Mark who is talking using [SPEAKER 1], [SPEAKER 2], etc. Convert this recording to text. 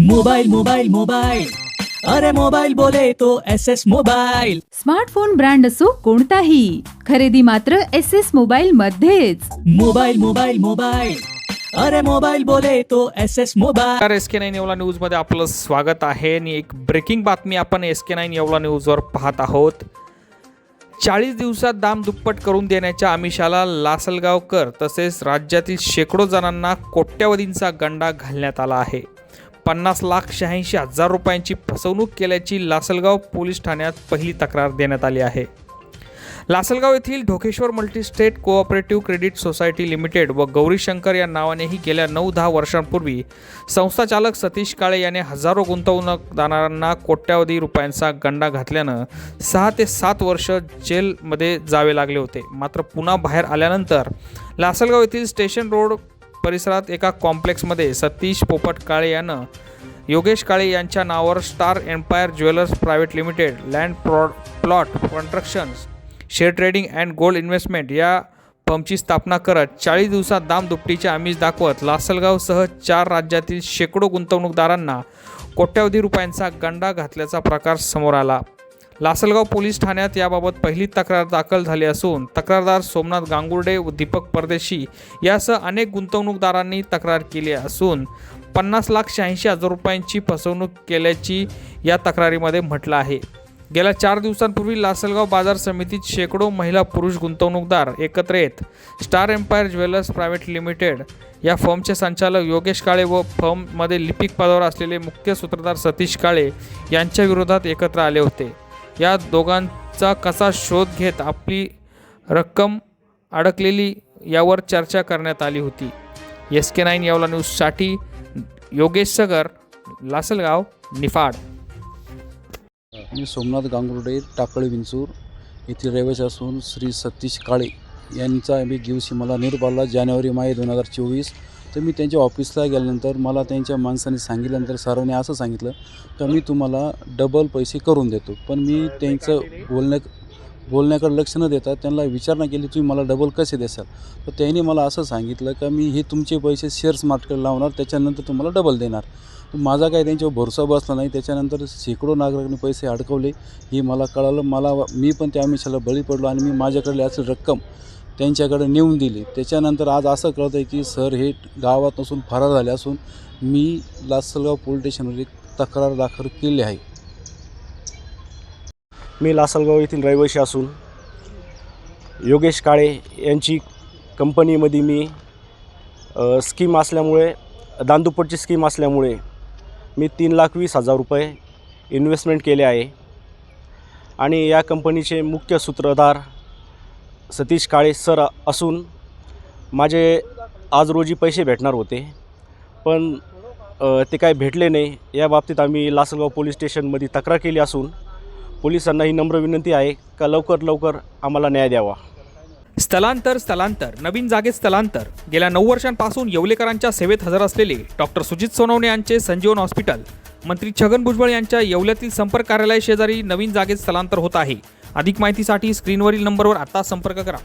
[SPEAKER 1] Mobile mobile mobile. अरे mobile बोले तो S S mobile.
[SPEAKER 2] Smartphone brand असो कोणताही खरेदी मात्र एस एस मोबाईल मध्येच.
[SPEAKER 1] Mobile mobile mobile. अरे मोबाइल बोले तो एस एस मोबाइल।
[SPEAKER 3] नमस्कार एस के नाईन येवला न्यूजमध्ये आपलं स्वागत आहे. आणि एक ब्रेकिंग बातमी आपण एस के नाईन येवला न्यूजवर पाहत आहोत. चाळीस दिवसात दाम दुप्पट करून देण्याच्या आमिषाला लासलगावकर तसेच राज्यातील शेकडो जणांना कोट्यवधींचा गंडा घालण्यात आला आहे. पन्नास लाख शहाऐंशी हजार रुपयांची फसवणूक केल्याची लासलगाव पोलीस ठाण्यात पहिली तक्रार देण्यात आली आहे. लासलगाव येथील Dhokeshwar multistate cooperative credit society limited व गौरीशंकर या नावानेही गेल्या नऊ दहा वर्षांपूर्वी संस्थाचालक सतीश काळे याने हजारो गुंतवणूकदारांना कोट्यावधी रुपयांचा गंडा घातल्यानं सहा ते सात वर्ष जेलमध्ये जावे लागले होते. मात्र पुन्हा बाहेर आल्यानंतर लासलगाव येथील स्टेशन रोड परिसरात एका कॉम्प्लेक्समध्ये सतीश पोपट काळे यानं योगेश काळे यांच्या नावावर star empire jewellers private limited land pro plot constructions share trading and gold investment या फर्मची स्थापना करत चाळीस दिवसात दाम दुपटीचे आमिष दाखवत लासलगावसह चार राज्यातील शेकडो गुंतवणूकदारांना कोट्यवधी रुपयांचा गंडा घातल्याचा प्रकार समोर आला. लासलगाव पोलीस ठाण्यात याबाबत पहिली तक्रार दाखल झाली असून तक्रारदार सोमनाथ गांगुर्डे व दीपक परदेशी यासह अनेक गुंतवणूकदारांनी तक्रार केली असून पन्नास लाख शहाऐंशी हजार रुपयांची फसवणूक केल्याची या तक्रारीमध्ये म्हटलं आहे. गेल्या चार दिवसांपूर्वी लासलगाव बाजार समितीत शेकडो महिला पुरुष गुंतवणूकदार एकत्र येत star empire jewellers private limited या फर्मचे संचालक योगेश काळे व फर्ममध्ये लिपिक पदावर असलेले मुख्य सूत्रधार सतीश काळे यांच्या विरोधात एकत्र आले होते. या दोघांचा कसा शोध घेत आपली रक्कम अडकलेली यावर चर्चा करण्यात आली होती. एस के नाईन यावला न्यूजसाठी योगेश सगर लासलगाव निफाड.
[SPEAKER 4] मी सोमनाथ गांगुर्डे टाकळी विंचूर येथील रहिवासी असून श्री सतीश काळे यांचा मी गिवशी मला निरोप जानेवारी माहे दोन हजार चोवीस तर मी त्यांच्या ऑफिसला गेल्यानंतर मला त्यांच्या माणसाने सांगितल्यानंतर सरांनी असं सांगितलं का मी तुम्हाला डबल पैसे करून देतो. पण मी त्यांचं बोलण्या बोलण्याकडे लक्ष न देता त्यांना विचारणा केली तुम्ही मला डबल कसे देसाल? तर त्यांनी मला असं सांगितलं का मी हे तुमचे पैसे शेअर्स मार्केट लावणार त्याच्यानंतर तुम्हाला डबल देणार. माझा काय त्यांच्यावर भरोसा बसला नाही. त्याच्यानंतर शेकडो नागरिकांनी पैसे अडकवले. हे मला कळालं. मला मी पण त्या मिशाला बळी पडलो आणि मी माझ्याकडली असं रक्कम त्यांच्याकडे नेऊन दिली. त्याच्यानंतर आज असं कळतं आहे की सर हे गावात नसून फरार झाले असून मी लासलगाव पोलीस स्टेशनवर एक तक्रार दाखल केली आहे.
[SPEAKER 5] मी लासलगाव येथील रहिवासी असून योगेश काळे यांची कंपनीमध्ये मी स्कीम असल्यामुळे दांदुपटची स्कीम असल्यामुळे मी तीन लाख वीस हजार रुपये इन्व्हेस्टमेंट केले आहे. आणि या कंपनीचे मुख्य सूत्रधार सतीश काळे सर असून माझे आज रोजी पैसे भेटणार होते पण ते काय भेटले नाही. या बाबतीत आम्ही लासलगाव पोलीस स्टेशनमध्ये तक्रार केली असून पोलिसांना ही नम्र विनंती आहे का लवकर लवकर आम्हाला न्याय द्यावा.
[SPEAKER 3] स्थलांतर स्थलांतर. नवीन जागेत स्थलांतर. गेल्या नऊ वर्षांपासून येवलेकरांच्या सेवेत हजर असलेले डॉक्टर सुजित सोनवणे यांचे संजीवन हॉस्पिटल मंत्री छगन भुजबळ यांच्या येवल्यातील संपर्क कार्यालय शेजारी नवीन जागेत स्थलांतर होत आहे. अधिक माहितीसाठी स्क्रीनवरील नंबरवर आता संपर्क करा.